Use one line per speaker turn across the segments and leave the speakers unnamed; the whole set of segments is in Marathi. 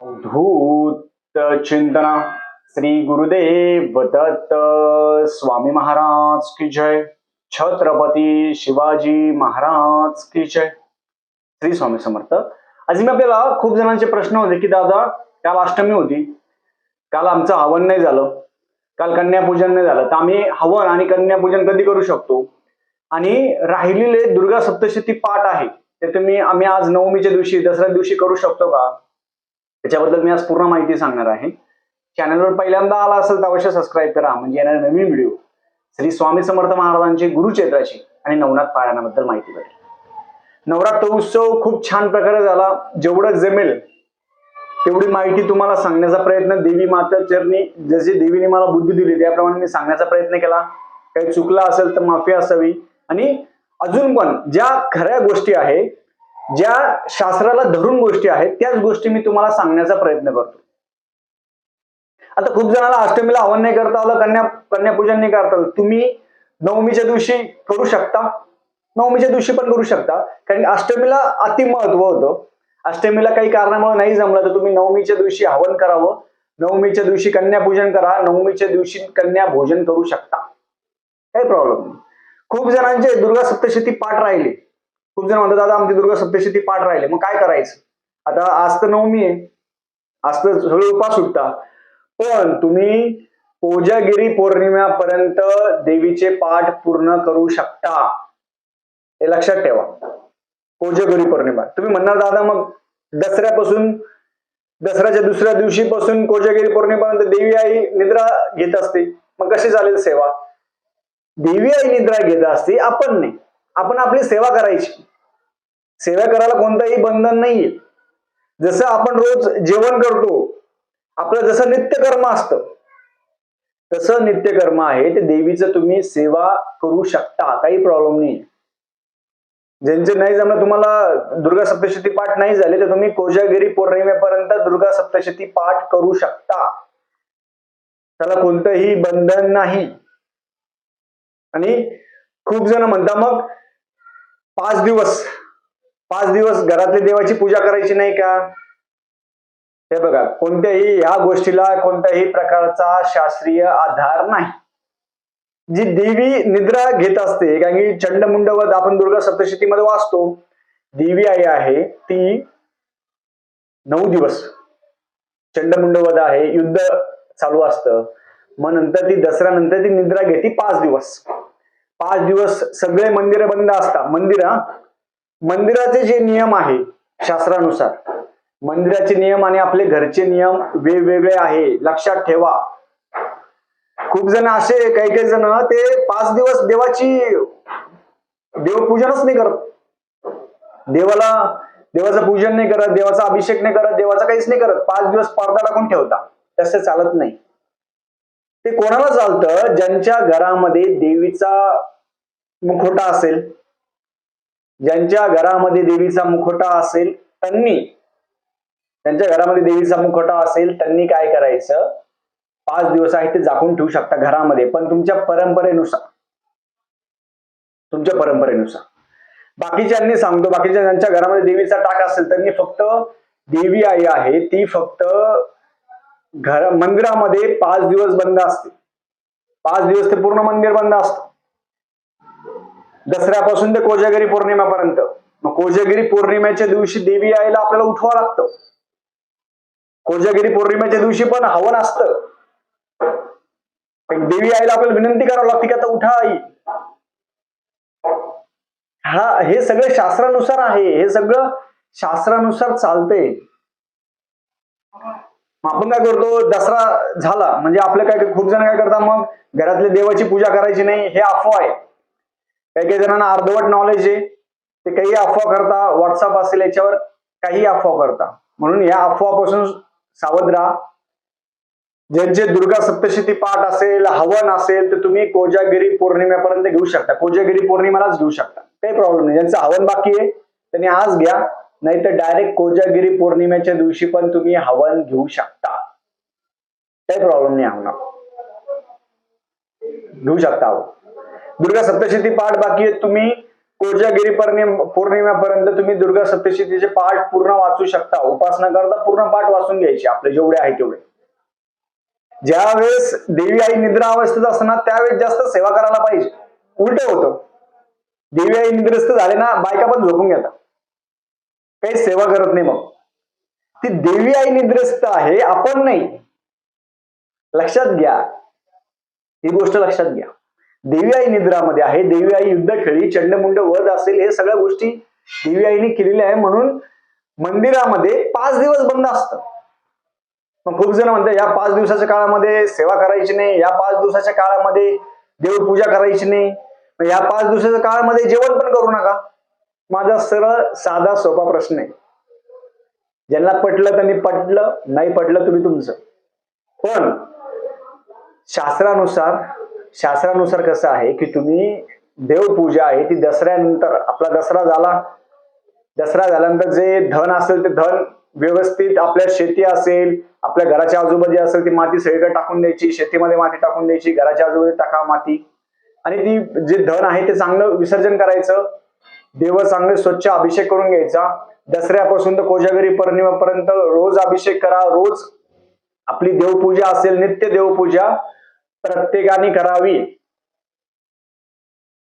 अवधूत चिंतना श्री गुरुदेव दत्त स्वामी महाराज की जय। छत्रपती शिवाजी महाराज की जय। श्री स्वामी समर्थ। आज मी आपल्याला खूप जणांचे प्रश्न होते की दादा काल अष्टमी होती. काल आमचं हवन नाही झालं. काल कन्यापूजन नाही झालं. तर आम्ही हवन आणि कन्यापूजन कधी करू शकतो? आणि राहिलेले दुर्गा सप्तशती पाठ आहे. ते तुम्ही आम्ही आज नवमीच्या दिवशी दसऱ्या दिवशी करू शकतो का? त्याच्याबद्दल मी आज पूर्ण माहिती सांगणार आहे. चॅनलवर पहिल्यांदा आला असेल तर अवश्य सबस्क्राईब करा. म्हणजे येणारे नवीन व्हिडिओ श्री स्वामी समर्थ महाराजांची गुरुचेत्राची आणि नवनाथ पारायणाबद्दल माहिती भेटेल. नवरात्र उत्सव खूप छान प्रकारे झाला. जेवढं जमेल तेवढी माहिती तुम्हाला सांगण्याचा प्रयत्न देवी माता चरणी जशी देवीने मला बुद्धी दिली त्याप्रमाणे मी सांगण्याचा प्रयत्न केला. काही चुकला असेल तर माफी असावी. आणि अजून पण ज्या खऱ्या गोष्टी आहेत ज्या शास्त्राला धरून गोष्टी आहेत त्याच गोष्टी मी तुम्हाला सांगण्याचा प्रयत्न करतो. आता खूप जणांना अष्टमीला हवन नाही करता आलं कन्या कन्यापूजन नाही करता आलं. तुम्ही नवमीच्या दिवशी करू शकता. नवमीच्या दिवशी पण करू शकता. कारण अष्टमीला अति महत्त्व होतं. अष्टमीला काही कारणामुळे नाही जमलं तर तुम्ही नवमीच्या दिवशी हवन करावं. नवमीच्या दिवशी कन्यापूजन करा. नवमीच्या दिवशी कन्या भोजन करू शकता. काही प्रॉब्लेम नाही. खूप जणांचे दुर्गा सप्तशती पाठ राहिले. खूप जण म्हणतात दादा आमची दुर्गा सप्तशती पाठ राहिले. मग काय करायचं? आता आज तर नवमी आहे. आज तर सगळे उपास सुटता. पण तुम्ही कोजागिरी पौर्णिमेपर्यंत देवीचे पाठ पूर्ण करू शकता. हे लक्षात ठेवा. कोजागिरी पौर्णिमा. तुम्ही म्हणणार दादा मग दसऱ्यापासून दसऱ्याच्या दुसऱ्या दिवशीपासून कोजागिरी पौर्णिमेपर्यंत देवी आई निद्रा घेत असते. मग कशी चालेल सेवा? देवी आई निद्रा घेत असते आपण नाही. आपण आपली सेवा करायची. सेवा करायला कोणतंही बंधन नाहीये. जसं आपण रोज जेवण करतो आपलं जसं नित्यकर्म असतं तसं नित्यकर्म आहे ते देवीचं तुम्ही सेवा करू शकता काही प्रॉब्लेम नाही ज्यांचे नाही जमलं तुम्हाला दुर्गा सप्तशती पाठ नाही झाले तर तुम्ही कोजागिरी पौर्णिमेपर्यंत दुर्गा सप्तशती पाठ करू शकता. त्याला कोणतंही बंधन नाही. आणि खूप जण म्हणता मग पाच दिवस. पाच दिवस घरातल्या देवाची पूजा करायची नाही का? हे बघा कोणत्याही ह्या गोष्टीला कोणत्याही प्रकारचा शास्त्रीय आधार नाही. जी देवी निद्रा घेत असते कारण की चंडमुंडवध आपण दुर्गा सप्तशतीमध्ये वाचतो देवी आई आहे ती नऊ दिवस. चंडमुंडवध आहे युद्ध चालू असतं. मग नंतर ती दसऱ्यानंतर ती निद्रा घेते पाच दिवस. पाच दिवस सगळे मंदिर बंद असतात. मंदिर मंदिराचे जे नियम आहे शास्त्रानुसार मंदिराचे नियम आणि आपले घरचे नियम वेगवेगळे आहे. लक्षात ठेवा. खूप जण असे काही काही जण ते पाच दिवस देवाची देवपूजनच नाही करत. देवाला देवाचं पूजन नाही करत देवाचा अभिषेक नाही करत देवाचा काहीच नाही करत. पाच दिवस पडदा टाकून ठेवता. तसं चालत नाही. ते कोणाला चालतं? ज्यांच्या घरामध्ये देवीचा मुखोटा असेल. ज्यांच्या घरामध्ये देवीचा मुखोटा असेल त्यांनी. त्यांच्या घरामध्ये देवीचा मुखोटा असेल त्यांनी काय करायचं? पाच दिवस आहे ते झाकून ठेवू शकता घरामध्ये पण तुमच्या परंपरेनुसार. तुमच्या परंपरेनुसार. बाकीच्यांनी सांगतो बाकीच्या ज्यांच्या घरामध्ये देवीचा टाक असेल त्यांनी फक्त देवी आई आहे ती फक्त घर मंदिरामध्ये पाच दिवस बंद असते. पाच दिवस ते पूर्ण मंदिर बंद असतं. दसऱ्यापासून ते कोजागिरी पौर्णिमेपर्यंत. मग कोजागिरी पौर्णिमेच्या दिवशी देवी आईला आपल्याला उठवावं लागतं. कोजागिरी पौर्णिमेच्या दिवशी पण हवन असतं. देवी आईला आपल्याला विनंती करावी लागते की आता उठा आई. हा हे सगळं शास्त्रानुसार आहे. हे सगळं शास्त्रानुसार चालतंय. आपण काय करतो दसरा झाला म्हणजे आपलं काय खूप जण काय करतात मग घरातल्या देवाची पूजा करायची नाही हे अफवा आहे. काही काही जणांना अर्धवट नॉलेज आहे ते काही अफवा करता व्हॉट्सअप असेल याच्यावर काही अफवा करता. म्हणून या अफवापासून सावध राहा. ज्यांचे दुर्गा सप्तशती पाठ असेल हवन असेल तर तुम्ही कोजागिरी पौर्णिमेपर्यंत घेऊ शकता. कोजागिरी पौर्णिमेलाच घेऊ शकता. काही प्रॉब्लेम नाही. ज्यांचं हवन बाकी आहे त्यांनी आज घ्या. नाहीतर डायरेक्ट कोजागिरी पौर्णिमेच्या दिवशी पण तुम्ही हवन घेऊ शकता. काही प्रॉब्लेम नाही होणार घेऊ शकता दुर्गा सप्तशती पाठ बाकी आहे तुम्ही कोजागिरी पौर्णिम पौर्णिमेपर्यंत तुम्ही दुर्गा सप्तशतीचे पाठ पूर्ण वाचू शकता. उपासना करता पूर्ण पाठ वाचून घ्यायचे. आपले जेवढे आहे तेवढे. ज्यावेळेस देवी आई निद्रा अवस्थेत असताना त्यावेळेस जास्त सेवा करायला पाहिजे. उलट होतं. देवी आई निद्रस्त झाले ना बायका पण झोपून घेतात. काही सेवा करत नाही मग. ती देवी आई निद्रस्त आहे आपण नाही. लक्षात घ्या. ही गोष्ट लक्षात घ्या. देवी आई निद्रामध्ये आहे देवी आई युद्ध खेळी चंडमुंड वध असेल हे सगळ्या गोष्टी देवी आईने केलेल्या आहे म्हणून मंदिरामध्ये पाच दिवस बंद असतं. मग खूप जण म्हणतात या पाच दिवसाच्या काळामध्ये सेवा करायची नाही या पाच दिवसाच्या काळामध्ये देवपूजा करायची नाही. मग या पाच दिवसाच्या काळामध्ये जेवण पण करू नका. माझा सरळ साधा सोपा प्रश्न आहे. ज्यांना पटलं त्यांनी पटलं नाही पटलं तुम्ही तुमचं. पण शास्त्रानुसार शास्त्रानुसार कसं आहे की तुम्ही देवपूजा आहे ती दसऱ्यानंतर आपला दसरा झाला. दसरा झाल्यानंतर जे धन असेल ते धन व्यवस्थित आपल्या शेती असेल आपल्या घराच्या आजूबाजू असेल ती माती सगळीकडे टाकून द्यायची शेतीमध्ये माती टाकून द्यायची घराच्या आजूबाजूला टाका माती. आणि ती जे धन आहे ते चांगलं विसर्जन करायचं. देव चांगले स्वच्छ अभिषेक करून घ्यायचा. दसऱ्यापासून तर कोजागरी पौर्णिमेपर्यंत रोज अभिषेक करा. रोज आपली देवपूजा असेल नित्य देवपूजा प्रत्येकाने करावी.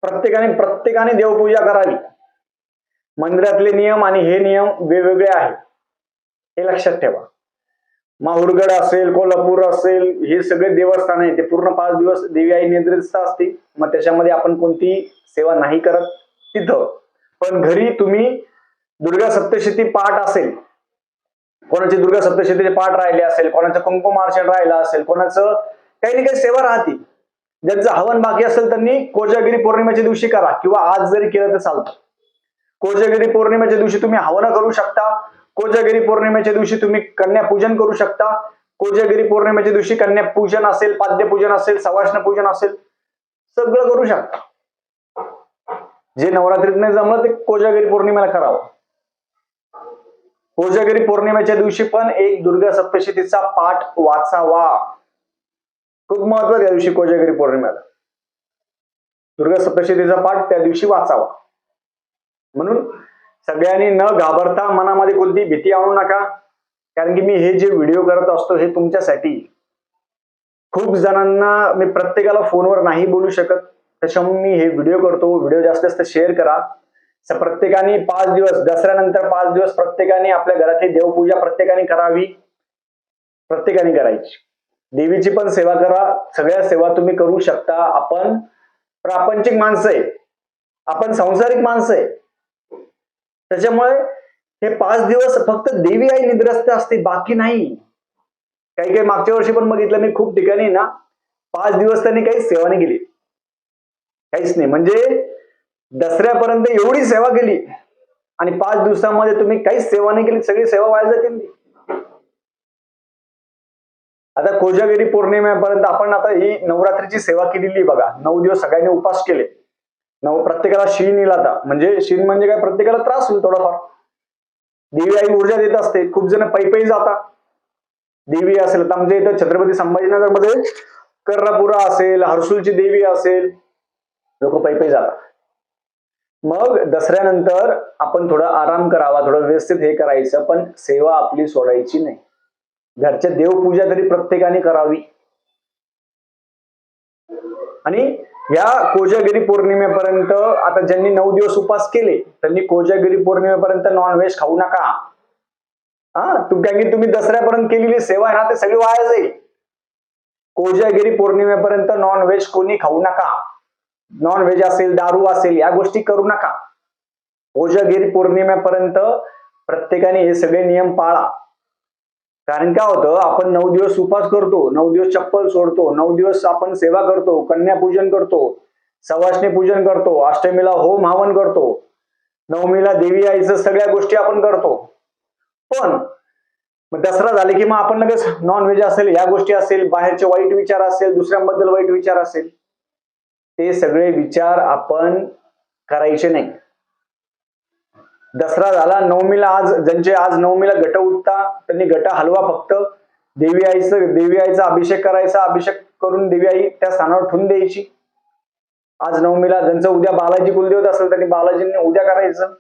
प्रत्येकाने प्रत्येकाने देवपूजा करावी. मंदिरातले नियम आणि हे नियम वेगवेगळे आहेत. हे लक्षात ठेवा. माहुरगड असेल कोल्हापूर असेल हे सगळे देवस्थान आहे ते पूर्ण पाच दिवस देवी आई निद्रिस्त असते. मग त्याच्यामध्ये आपण कोणती सेवा नाही करत. तिथं पण घरी तुम्ही दुर्गा सप्तशती पाठ असेल कोणाचे दुर्गा सप्तशतीचे पाठ राहिले असेल कोणाचं कुंकुमार्चन राहिलं असेल कोणाचं काही ना काही सेवा राहते. ज्यांचं हवन बाकी असेल त्यांनी कोजागिरी पौर्णिमेच्या दिवशी करा किंवा आज जरी केलं तर चालतं. कोजागिरी पौर्णिमेच्या दिवशी तुम्ही हवन करू शकता कोजागिरी पौर्णिमेच्या दिवशी तुम्ही कन्या पूजन करू शकता कोजागिरी पौर्णिमेच्या दिवशी कन्या पूजन असेल पाद्यपूजन असेल सवाष्ण पूजन असेल सगळं करू शकता. जे नवरात्रीत नाही जमलं ते कोजागिरी पौर्णिमेला करावं. कोजागिरी पौर्णिमेच्या दिवशी पण एक दुर्गा सप्तशतीचा पाठ वाचावा. खूप महत्त्वाचा या दिवशी कोजागिरी पौर्णिमेला. दुर्गा सप्तशतीचा पाठ त्या दिवशी वाचावा. म्हणून सगळ्यांनी न घाबरता मनामध्ये कोणती भीती आणू नका. कारण की मी हे जे व्हिडिओ करत असतो हे तुमच्यासाठी. खूप जणांना मी प्रत्येकाला फोनवर नाही बोलू शकत. त्याच्यामुळे मी हे व्हिडिओ करतो. व्हिडिओ जास्तीत जास्त शेअर करा. प्रत्येकाने पाच दिवस दसऱ्यानंतर पाच दिवस प्रत्येकाने आपल्या घरातली देवपूजा प्रत्येकाने करावी. प्रत्येकाने करायची. देवीची पण सेवा करा. सगळ्या सेवा तुम्ही करू शकता. आपण प्रापंचिक माणसं आहे. आपण सांसारिक माणसं आहे. त्याच्यामुळे हे पाच दिवस फक्त देवी आई निद्रस्त असते बाकी नाही. काही काही मागच्या वर्षी पण बघितलं मी खूप ठिकाणी ना पाच दिवस त्यांनी काही सेवा नाही केली. काहीच नाही. म्हणजे दसऱ्यापर्यंत एवढी सेवा केली आणि पाच दिवसामध्ये तुम्ही काहीच सेवा नाही केली सगळी सेवा व्हायला जातील. आता कोजागिरी पौर्णिमेपर्यंत आपण आता ही नवरात्रीची सेवा केलेली बघा. नऊ दिवस सगळ्यांनी उपास केले. नऊ प्रत्येकाला शीन येईल आता. म्हणजे शीन म्हणजे काय? प्रत्येकाला त्रास होईल थोडाफार. देवी आई ऊर्जा देत असते. खूप जण पैपै जातात. देवी असेल तर म्हणजे इथं छत्रपती संभाजीनगरमध्ये कर्रापुरा असेल हर्सुलची देवी असेल लोक पैपई जातात मग दसऱ्यानंतर आपण थोडं आराम करावा थोडं व्यवस्थित हे करायचं पण सेवा आपली सोडायची नाही. घरच्या देवपूजा तरी प्रत्येकाने करावी. आणि या कोजागिरी पौर्णिमेपर्यंत आता ज्यांनी नऊ दिवस उपास केले त्यांनी कोजागिरी पौर्णिमेपर्यंत नॉनव्हेज खाऊ नका. हा? तुम कारण की तुम्ही दसऱ्यापर्यंत केलेली सेवा आहे ना ते सगळी वाया जाईल. कोजागिरी पौर्णिमेपर्यंत नॉनव्हेज कोणी खाऊ नका. नॉनव्हेज असेल दारू असेल या गोष्टी करू नका. कोजागिरी पौर्णिमेपर्यंत प्रत्येकाने हे सगळे नियम पाळा. कारण काय होतं आपण नऊ दिवस उपास करतो नऊ दिवस चप्पल सोडतो नऊ दिवस आपण सेवा करतो कन्यापूजन करतो सवासणी पूजन करतो अष्टमीला होम हवन करतो नवमीला देवी आईचं सगळ्या गोष्टी आपण करतो. पण मग दसरा झाले की मग आपण लगेच नॉन व्हेज असेल या गोष्टी असेल बाहेरचे वाईट विचार असेल दुसऱ्यांबद्दल वाईट विचार असेल. ते सगळे विचार आपण करायचे नाही. दसरा झाला नवमीला आज ज्यांचे आज नवमीला गट उठता त्यांनी गट हलवा फक्त. देवी आईचं देवी आईचा अभिषेक करायचा अभिषेक करून देवी आई त्या स्थानावर ठेवून द्यायची. आज नवमीला ज्यांचं उद्या बालाजी कुलदेवत असेल त्यांनी बालाजींनी उद्या करायचं.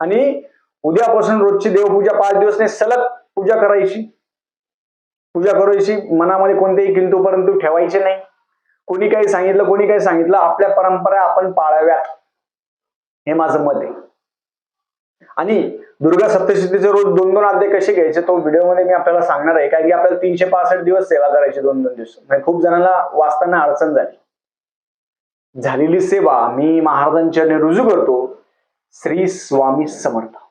आणि उद्यापासून रोजची देवपूजा पाच दिवस नाही सलग पूजा करायची. पूजा करायची मनामध्ये कोणतेही किंतू परंतु ठेवायचे नाही. कोणी काही सांगितलं कोणी काही सांगितलं आपल्या परंपरा आपण पाळाव्यात. हे माझं मत आहे. आणि दुर्गा सप्तशतीचे रोज दोन दोन अध्याय कसे घ्यायचे तो व्हिडिओमध्ये मी आपल्याला सांगणार आहे. कारण की आपल्याला तीनशे पासष्ट दिवस सेवा करायची दोन दोन दिवस. म्हणजे खूप जणांना वाचताना अडचण झाली. झालेली सेवा मी महाराजांच्या रुजू करतो. श्री स्वामी समर्थ.